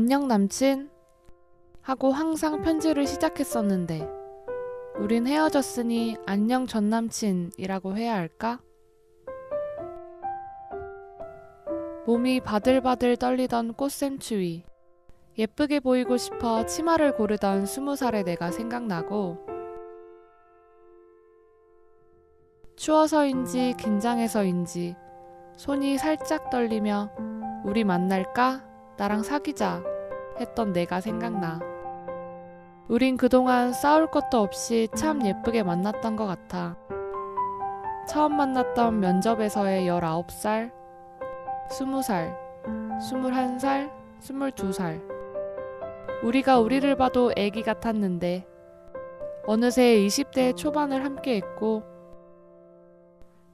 안녕 남친 하고 항상 편지를 시작했었는데 우린 헤어졌으니 안녕 전 남친이라고 해야 할까? 몸이 바들바들 떨리던 꽃샘 추위 예쁘게 보이고 싶어 치마를 고르던 스무 살의 내가 생각나고 추워서인지 긴장해서인지 손이 살짝 떨리며 우리 만날까? 나랑 사귀자 했던 내가 생각나. 우린 그동안 싸울 것도 없이 참 예쁘게 만났던 것 같아. 처음 만났던 면접에서의 19살, 20살, 21살, 22살. 우리가 우리를 봐도 애기 같았는데, 어느새 20대 초반을 함께 했고,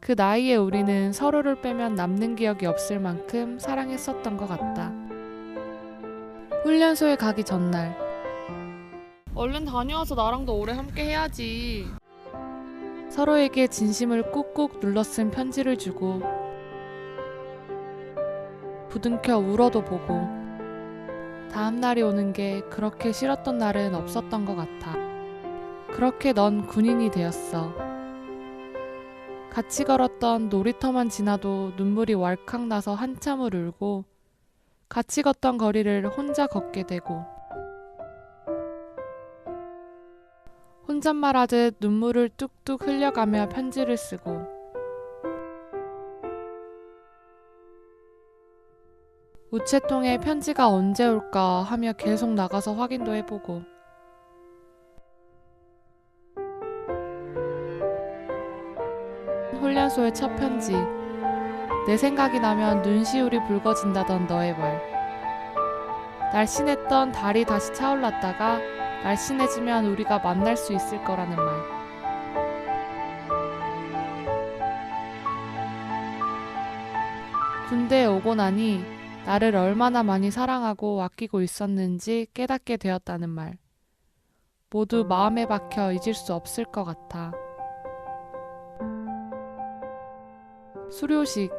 그 나이에 우리는 서로를 빼면 남는 기억이 없을 만큼 사랑했었던 것 같다. 훈련소에 가기 전날. 얼른 다녀와서 나랑도 오래 함께 해야지. 서로에게 진심을 꾹꾹 눌러 쓴 편지를 주고 부둥켜 울어도 보고 다음 날이 오는 게 그렇게 싫었던 날은 없었던 것 같아. 그렇게 넌 군인이 되었어. 같이 걸었던 놀이터만 지나도 눈물이 왈칵 나서 한참을 울고 같이 걷던 거리를 혼자 걷게 되고 혼잣말하듯 눈물을 뚝뚝 흘려가며 편지를 쓰고 우체통에 편지가 언제 올까 하며 계속 나가서 확인도 해보고 훈련소의 첫 편지 내 생각이 나면 눈시울이 붉어진다던 너의 말 날씬했던 달이 다시 차올랐다가 날씬해지면 우리가 만날 수 있을 거라는 말 군대에 오고 나니 나를 얼마나 많이 사랑하고 아끼고 있었는지 깨닫게 되었다는 말. 모두 마음에 박혀 잊을 수 없을 것 같아. 수료식.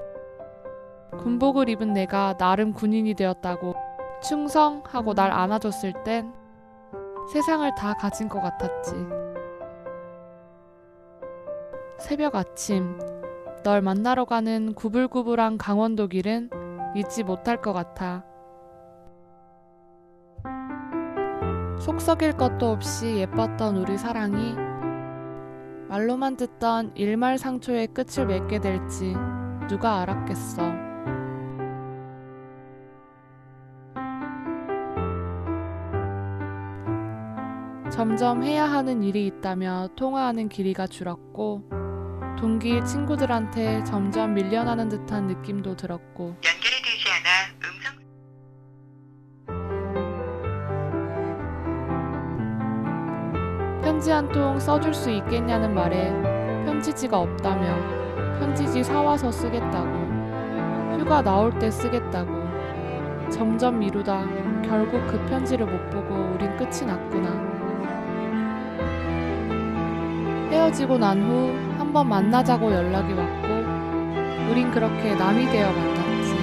군복을 입은 내가 나름 군인이 되었다고 충성 하고 날 안아줬을 땐 세상을 다 가진 것 같았지. 새벽 아침, 널 만나러 가는 구불구불한 강원도 길은 잊지 못할 것 같아. 속 썩일 것도 없이 예뻤던 우리 사랑이 말로만 듣던 일말상초의 끝을 맺게 될지 누가 알았겠어. 점점 해야 하는 일이 있다며 통화하는 길이가 줄었고 동기 친구들한테 점점 밀려나는 듯한 느낌도 들었고 연결이 되지 않아 음성 편지 한 통 써줄 수 있겠냐는 말에 편지지가 없다며 편지지 사와서 쓰겠다고 휴가 나올 때 쓰겠다고 점점 미루다 결국 그 편지를 못 보고 우린 끝이 났구나. 헤어지고 난 후 한 번 만나자고 연락이 왔고 우린 그렇게 남이 되어 만났지.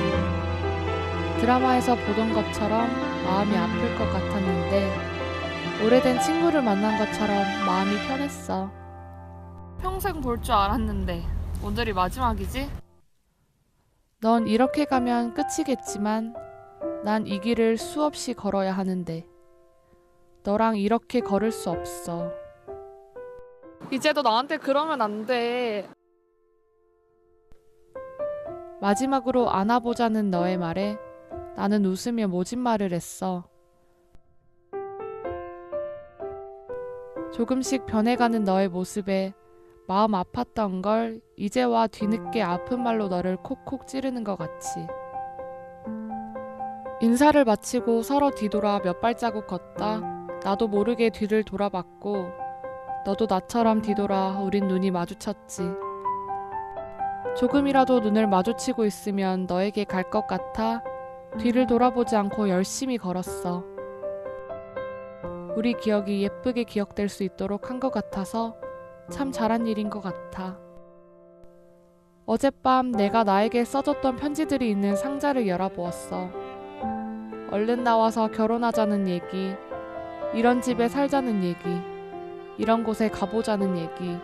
드라마에서 보던 것처럼 마음이 아플 것 같았는데 오래된 친구를 만난 것처럼 마음이 편했어. 평생 볼 줄 알았는데 오늘이 마지막이지? 넌 이렇게 가면 끝이겠지만 난 이 길을 수없이 걸어야 하는데 너랑 이렇게 걸을 수 없어. 이제 너 나한테 그러면 안 돼. 마지막으로 안아보자는 너의 말에 나는 웃으며 모진 말을 했어. 조금씩 변해가는 너의 모습에 마음 아팠던 걸 이제와 뒤늦게 아픈 말로 너를 콕콕 찌르는 것 같이. 인사를 마치고 서로 뒤돌아 몇 발자국 걷다 나도 모르게 뒤를 돌아봤고 너도 나처럼 뒤돌아 우린 눈이 마주쳤지. 조금이라도 눈을 마주치고 있으면 너에게 갈 것 같아 뒤를 돌아보지 않고 열심히 걸었어. 우리 기억이 예쁘게 기억될 수 있도록 한 것 같아서 참 잘한 일인 것 같아. 어젯밤 내가 나에게 써줬던 편지들이 있는 상자를 열어보았어. 얼른 나와서 결혼하자는 얘기, 이런 집에 살자는 얘기, 이런 곳에 가보자는 얘기.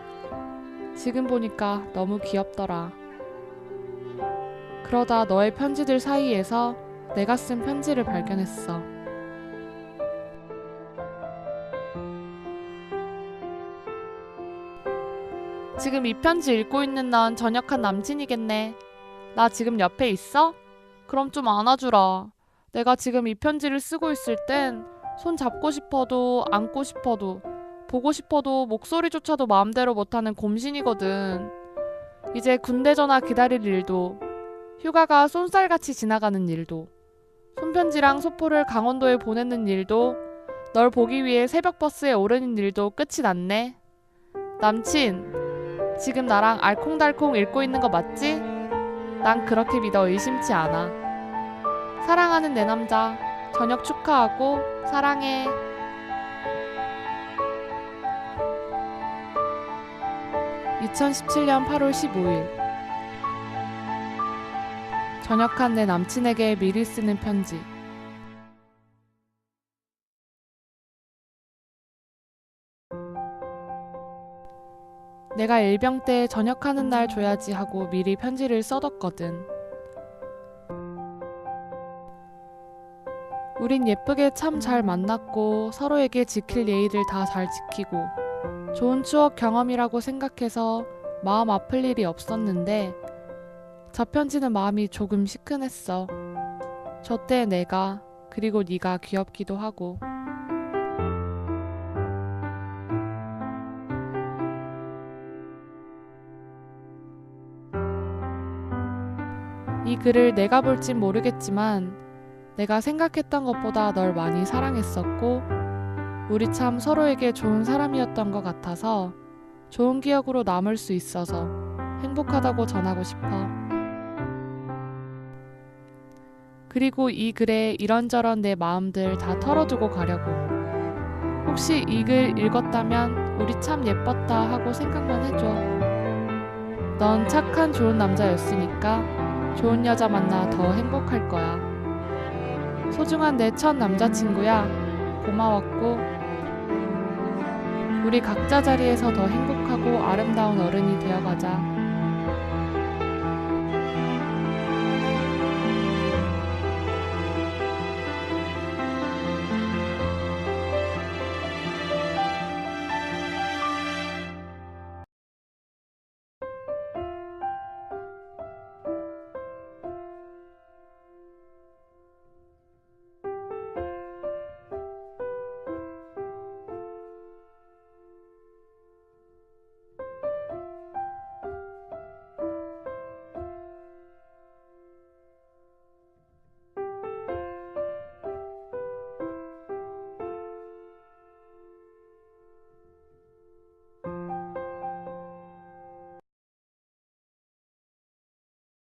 지금 보니까 너무 귀엽더라. 그러다 너의 편지들 사이에서 내가 쓴 편지를 발견했어. 지금 이 편지 읽고 있는 넌 전역한 남친이겠네. 나 지금 옆에 있어? 그럼 좀 안아주라. 내가 지금 이 편지를 쓰고 있을 땐 손 잡고 싶어도 안고 싶어도 보고 싶어도 목소리조차도 마음대로 못하는 곰신이거든. 이제 군대 전화 기다릴 일도 휴가가 쏜살같이 지나가는 일도 손편지랑 소포를 강원도에 보내는 일도 널 보기 위해 새벽 버스에 오르는 일도 끝이 났네. 남친, 지금 나랑 알콩달콩 읽고 있는 거 맞지? 난 그렇게 믿어 의심치 않아. 사랑하는 내 남자, 저녁 축하하고 사랑해. (2017년 8월 15일) 전역한 내 남친에게 미리 쓰는 편지. 내가 일병 때 전역하는 날 줘야지 하고 미리 편지를 써뒀거든. 우린 예쁘게 참 잘 만났고 서로에게 지킬 예의를 다 잘 지키고 좋은 추억 경험이라고 생각해서 마음 아플 일이 없었는데 저 편지는 마음이 조금 시큰했어. 저 때 내가 그리고 네가 귀엽기도 하고 이 글을 내가 볼진 모르겠지만 내가 생각했던 것보다 널 많이 사랑했었고 우리 참 서로에게 좋은 사람이었던 것 같아서 좋은 기억으로 남을 수 있어서 행복하다고 전하고 싶어. 그리고 이 글에 이런저런 내 마음들 다 털어두고 가려고. 혹시 이 글 읽었다면 우리 참 예뻤다 하고 생각만 해줘. 넌 착한 좋은 남자였으니까 좋은 여자 만나 더 행복할 거야. 소중한 내 첫 남자친구야. 고마웠고, 우리 각자 자리에서 더 행복하고 아름다운 어른이 되어가자.